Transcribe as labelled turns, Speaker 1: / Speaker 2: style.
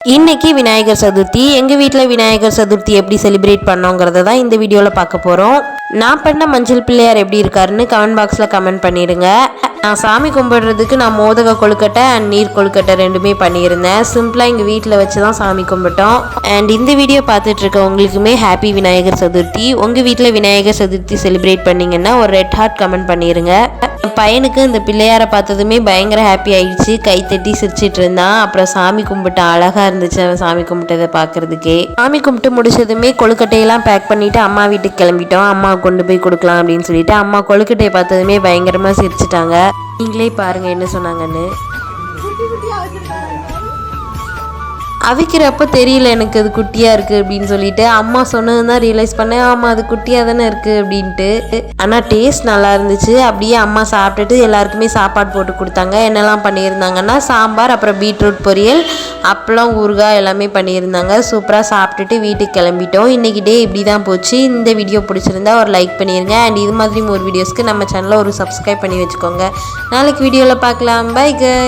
Speaker 1: இன்னைக்கு விநாயகர் சதுர்த்தி. எங்கள் வீட்டில் விநாயகர் சதுர்த்தி எப்படி செலிப்ரேட் பண்ணோங்கிறத தான் இந்த வீடியோவில் பார்க்க போகிறோம் நான் பண்ண மஞ்சள் பிள்ளையார் எப்படி இருக்காருன்னு கமெண்ட் பாக்ஸில் கமெண்ட் பண்ணிடுங்க. நான் சாமி கும்பிடுறதுக்கு நான் மோதக கொழுக்கட்டை அண்ட் நீர் கொழுக்கட்டை ரெண்டுமே பண்ணியிருந்தேன். சிம்பிளாக எங்கள் வீட்டில் வச்சு தான் சாமி கும்பிட்டோம். அண்ட் இந்த வீடியோ பார்த்துட்டு இருக்க உங்களுக்குமே ஹாப்பி விநாயகர் சதுர்த்தி. உங்கள் வீட்டில் விநாயகர் சதுர்த்தி செலிப்ரேட் பண்ணிங்கன்னா ஒரு ரெட் ஹார்ட் கமெண்ட் பண்ணிடுங்க பையனுக்கு இந்த பிள்ளையாரை பார்த்ததுமே பயங்கர ஹாப்பி ஆயிடுச்சு. கை தட்டி சிரிச்சிட்டு இருந்தான். அப்புறம் சாமி கும்பிட்டு அழகா இருந்துச்சு. அவன் சாமி கும்பிட்டதை பார்க்கறதுக்கே. சாமி கும்பிட்டு முடிச்சதுமே கொழுக்கட்டையெல்லாம் பேக் பண்ணிட்டு அம்மா வீட்டுக்கு கிளம்பிட்டோம். அம்மா கொண்டு போய் கொடுக்கலாம் அப்படின்னு சொல்லிட்டு அம்மா கொழுக்கட்டையை பார்த்ததுமே பயங்கரமா சிரிச்சிட்டாங்க. நீங்களே பாருங்க என்ன சொன்னாங்கன்னு. அவிக்கிறப்ப தெரியல எனக்கு அது குட்டியாக இருக்குது அப்படின்னு சொல்லிட்டு. அம்மா சொன்னது தான் ரியலைஸ் பண்ணேன். ஆமாம் அது குட்டியாக தானே இருக்குது அப்படின்ட்டு. ஆனால் டேஸ்ட் நல்லா இருந்துச்சு. அப்படியே அம்மா சாப்பிட்டுட்டு எல்லாருக்குமே சாப்பாடு போட்டு கொடுத்தாங்க. என்னெல்லாம் பண்ணியிருந்தாங்கன்னா சாம்பார் அப்புறம் பீட்ரூட் பொரியல் அப்பளம் ஊறுகாய் எல்லாமே பண்ணியிருந்தாங்க. சூப்பராக சாப்பிட்டுட்டு வீட்டுக்கு கிளம்பிட்டோம். இன்றைக்கி டே இப்படி தான் போச்சு. இந்த வீடியோ பிடிச்சிருந்தா ஒரு லைக் பண்ணிடுங்க அண்ட் இது மாதிரி ஒரு வீடியோஸ்க்கு நம்ம சேனலில் ஒரு சப்ஸ்கிரைப் பண்ணி வச்சுக்கோங்க. நாளைக்கு வீடியோவில் பார்க்கலாம். பை கை